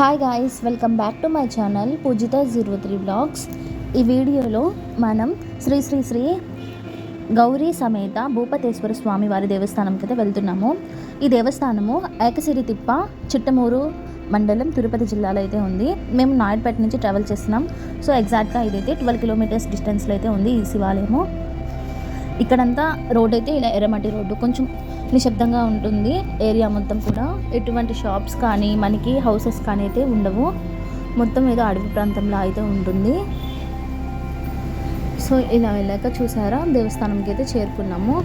Hi guys welcome back to my channel Pujitha zero three blogs ఈ వీడియోలో మనం శ్రీ శ్రీ శ్రీ గౌరీ సమేత భూపతేశ్వర స్వామి వారి దేవస్థానంకి అయితే వెళ్తున్నాము. ఈ దేవస్థానము ఏకసిరి తిప్ప చిట్టమూరు మండలం తిరుపతి జిల్లాలో అయితే ఉంది. మేము నాయుడుపేట నుంచి ట్రావెల్ చేస్తున్నాం. సో ఎగ్జాక్ట్గా ఇదైతే ట్వెల్వ్ కిలోమీటర్స్ డిస్టెన్స్లో అయితే ఉంది ఈ శివాలయము. ఇక్కడంతా రోడ్ అయితే ఇలా ఎర్రమట్టి రోడ్డు. కొంచెం నిశ్శబ్దంగా ఉంటుంది ఏరియా మొత్తం కూడా. ఎటువంటి షాప్స్ కానీ మనకి హౌసెస్ కానీ అయితే ఉండవు. మొత్తం ఏదో అడవి ప్రాంతంలో అయితే ఉంటుంది. సో ఇలా వెళ్ళాక చూసారా? దేవస్థానంకి అయితే చేరుకున్నాము.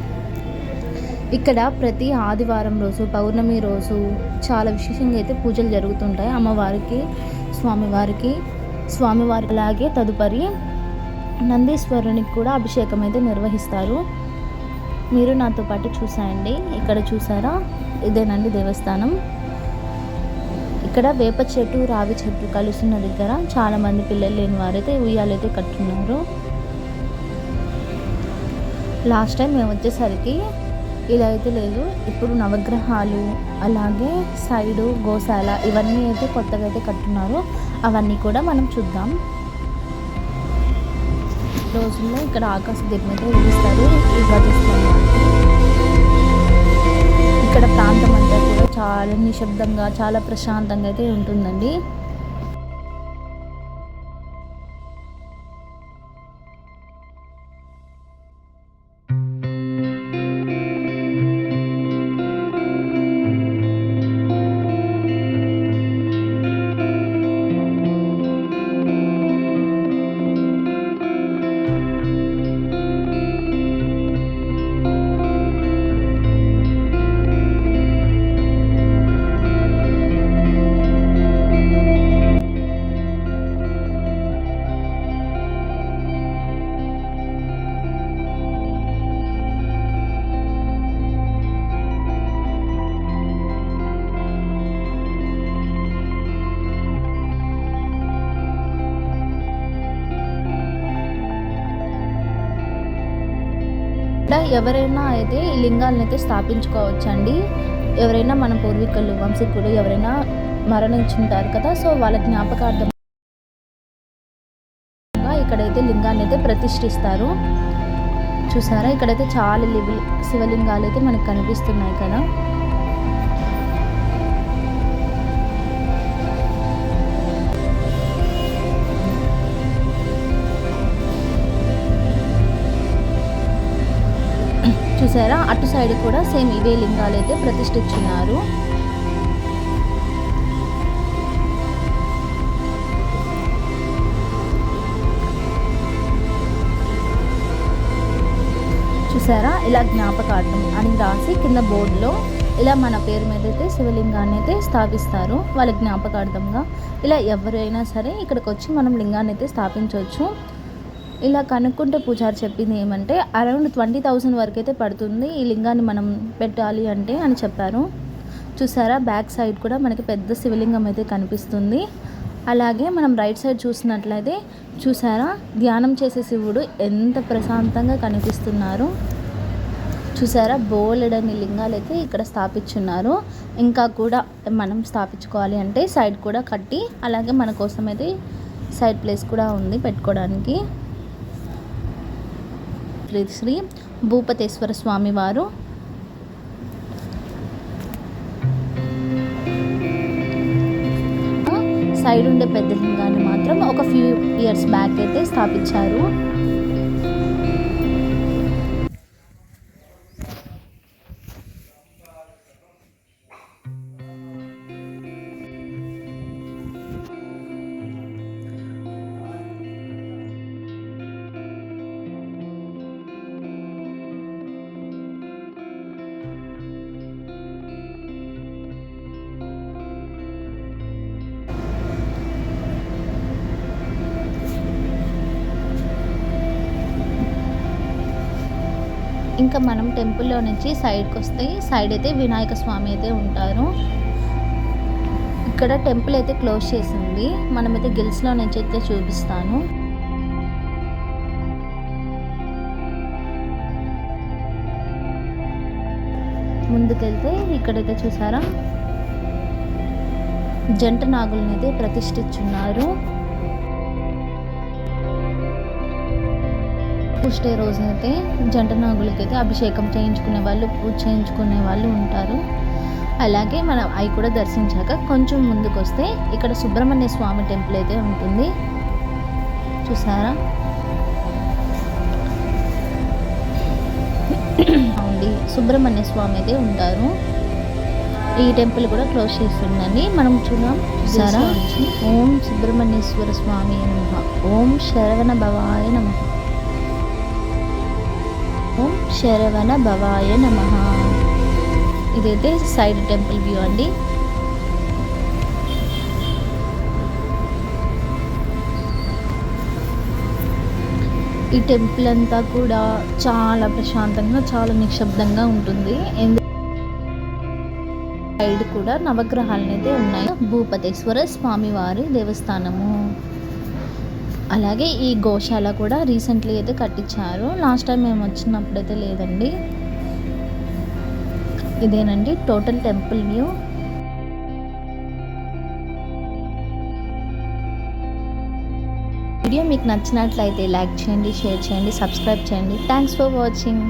ఇక్కడ ప్రతి ఆదివారం రోజు పౌర్ణమి రోజు చాలా విశేషంగా అయితే పూజలు జరుగుతుంటాయి. అమ్మవారికి స్వామివారికి స్వామివారి అలాగే తదుపరి నందీశ్వరునికి కూడా అభిషేకం అయితే నిర్వహిస్తారు. మీరు నాతో పాటు చూసాయండి. ఇక్కడ చూసారా? ఇదేనండి దేవస్థానం. ఇక్కడ వేప చెట్టు రావి చెట్టు కలుస్తున్న దగ్గర చాలామంది పిల్లలు లేని వారైతే ఉయ్యాలైతే కట్టున్నారు. లాస్ట్ టైం మేము వచ్చేసరికి ఇలా అయితే లేదు. ఇప్పుడు నవగ్రహాలు అలాగే సైడు గోశాల ఇవన్నీ అయితే కొత్తగా అయితే కట్టున్నారు. అవన్నీ కూడా మనం చూద్దాం. రోజుల్లో ఇక్కడ ఆకాశ దీపం అయితే వెలిగిస్తారు ఈ ఇక్కడ ప్రాంతం అంతా కూడా చాలా నిశ్శబ్దంగా చాలా ప్రశాంతంగా అయితే ఉంటుందండి. ఇక్కడ ఎవరైనా అయితే ఈ లింగాలను అయితే స్థాపించుకోవచ్చండి. ఎవరైనా మన పూర్వీకులు వంశీకులు ఎవరైనా మరణించుంటారు కదా సో వాళ్ళ జ్ఞాపకార్థం ఇక్కడైతే లింగాన్ని అయితే ప్రతిష్ఠిస్తారు. చూసారా? ఇక్కడైతే చాలా లివి శివలింగాలు అయితే మనకు కనిపిస్తున్నాయి కదా చూసారా? అటు సైడ్ కూడా సేమ్ ఇవే లింగాలు అయితే ప్రతిష్ఠించున్నారు చూసారా? ఇలా జ్ఞాపకార్థం అని రాసి కింద బోర్డులో ఇలా మన పేరు మీద అయితే శివలింగాన్ని అయితే స్థాపిస్తారు. వాళ్ళ జ్ఞాపకార్థంగా ఇలా ఎవరైనా సరే ఇక్కడికి వచ్చి మనం లింగాన్ని అయితే స్థాపించవచ్చు. ఇలా కనుక్కుంటే పూజారి చెప్పింది ఏమంటే అరౌండ్ ట్వంటీ థౌసండ్ వరకు అయితే పడుతుంది ఈ లింగాన్ని మనం పెట్టాలి అంటే అని చెప్పారు. చూసారా బ్యాక్ సైడ్ కూడా మనకి పెద్ద శివలింగం అయితే కనిపిస్తుంది. అలాగే మనం రైట్ సైడ్ చూసినట్లయితే చూసారా ధ్యానం చేసే శివుడు ఎంత ప్రశాంతంగా కనిపిస్తున్నారు. చూసారా బోలెడని లింగాలు అయితే ఇక్కడ స్థాపించున్నారు. ఇంకా కూడా మనం స్థాపించుకోవాలి అంటే సైడ్ కూడా కట్టి అలాగే మన కోసం అయితే సైడ్ ప్లేస్ కూడా ఉంది పెట్టుకోవడానికి. శ్రీ శ్రీ భూపతేశ్వర స్వామి వారు. సైడ్ ఉండే పెద్ద లింగాన్ని మాత్రం ఒక ఫ్యూ ఇయర్స్ బ్యాక్ అయితే స్థాపించారు. ఇంకా మనం టెంపుల్లో నుంచి సైడ్కి వస్తే సైడ్ అయితే వినాయక స్వామి అయితే ఉంటారు. ఇక్కడ టెంపుల్ అయితే క్లోజ్ చేసింది. మనమైతే గిల్స్లో నుంచి అయితే చూపిస్తాను. ముందుకెళ్తే ఇక్కడైతే చూసారా? జంట నాగుల్ని అయితే ప్రతిష్ఠించున్నారు. పుష్టే రోజైతే జంట నాగులకి అయితే అభిషేకం చేయించుకునే వాళ్ళు పూజ చేయించుకునే వాళ్ళు ఉంటారు. అలాగే మనం అవి కూడా దర్శించాక కొంచెం ముందుకు వస్తే ఇక్కడ సుబ్రహ్మణ్య స్వామి టెంపుల్ అయితే ఉంటుంది. చూసారా? అవునండి సుబ్రహ్మణ్య స్వామి అయితే ఉంటారు. ఈ టెంపుల్ కూడా క్లోజ్ చేస్తుందండి. మనం చూద్దాం. చూసారా? ఓం సుబ్రహ్మణ్యేశ్వర స్వామి నమ. ఓం శరవణ భవాయ నమ. శరవణ భవాయ నమ. ఇదైతే సైడ్ టెంపుల్ వ్యూ అండి. ఈ టెంపుల్ అంతా కూడా చాలా ప్రశాంతంగా చాలా నిశ్శబ్దంగా ఉంటుంది. సైడ్ కూడా నవగ్రహాలు ఉన్నాయి. భూపతేశ్వర స్వామివారి దేవస్థానము. అలాగే ఈ గోశాల కూడా రీసెంట్లీ అయితే కట్టించారు. లాస్ట్ టైం మేము వచ్చినప్పుడు అయితే లేదండి. ఇదేనండి టోటల్ టెంపుల్ వ్యూ. వీడియో మీకు నచ్చినట్లయితే లైక్ చేయండి షేర్ చేయండి సబ్స్క్రైబ్ చేయండి. Thanks for watching.